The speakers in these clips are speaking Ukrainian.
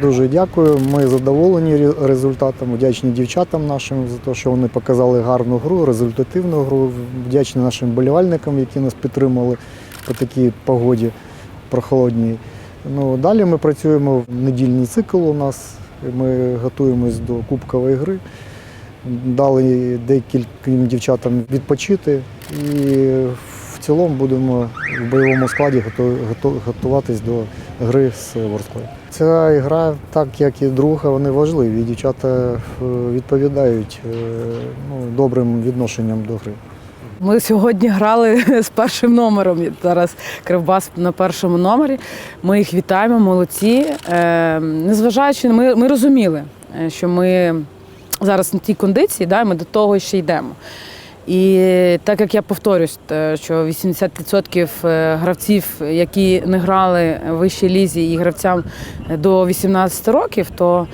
Дуже дякую. Ми задоволені ре- результатом. Вдячні дівчатам нашим за те, що вони показали гарну гру, результативну гру. Вдячні нашим болівальникам, які нас підтримали по такій погоді прохолодній. Ну, далі ми працюємо недільний цикл у нас. Ми готуємось до кубкової гри. Дали декільком дівчатам відпочити і в цілому будемо в бойовому складі готу- готу- готуватись до гри з Ворскою. Ця гра, так як і друга, вони важливі. Дівчата е, відповідають е, ну, добрим відношенням до гри. Ми сьогодні грали з першим номером. Зараз Кривбас на першому номері. Ми їх вітаємо, молодці. Е, незважаючи, ми, ми розуміли, що ми зараз на тій кондиції, да, ми до того ще йдемо. І так як я повторюсь, що 80% гравців, які не грали в вищій лізі і гравцям до 18 років, то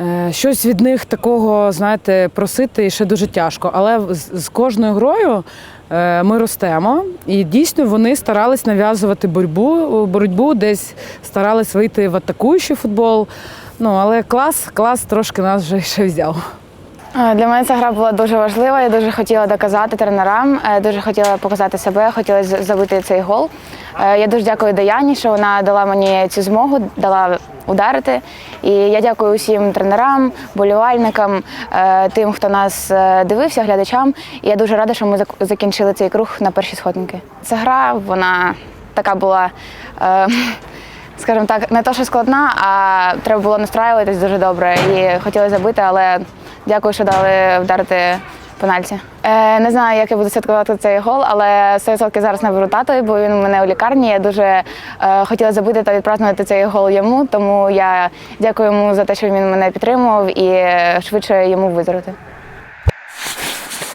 Е, Щось від них такого, знаєте, просити ще дуже тяжко. Але з, з кожною грою е, ми ростемо, і дійсно вони старались нав'язувати боротьбу, боротьбу, десь старались вийти в атакуючий футбол. Ну, але клас, клас трошки нас вже ще взяв. Е, Для мене ця гра була дуже важлива. Я дуже хотіла доказати тренерам, е, дуже хотіла показати себе, хотіла забити цей гол. Е, Я дуже дякую Даяні, що вона дала мені цю змогу, дала ударити. І я дякую усім тренерам, болівальникам, тим, хто нас дивився, глядачам. І я дуже рада, що ми зак- закінчили цей круг на перші сходинки. Ця гра, вона така була. скажімо так, не то, що складна, а треба було настраюватись дуже добре. І хотіли забити, але дякую, що дали вдарити пенальті. Е, не знаю, як я буду святкувати цей гол, але 100% зараз наберу тато, бо він у мене у лікарні. Я дуже е, хотіла забити та відпразнувати цей гол йому, тому я дякую йому за те, що він мене підтримував і е, швидше йому виздоровити.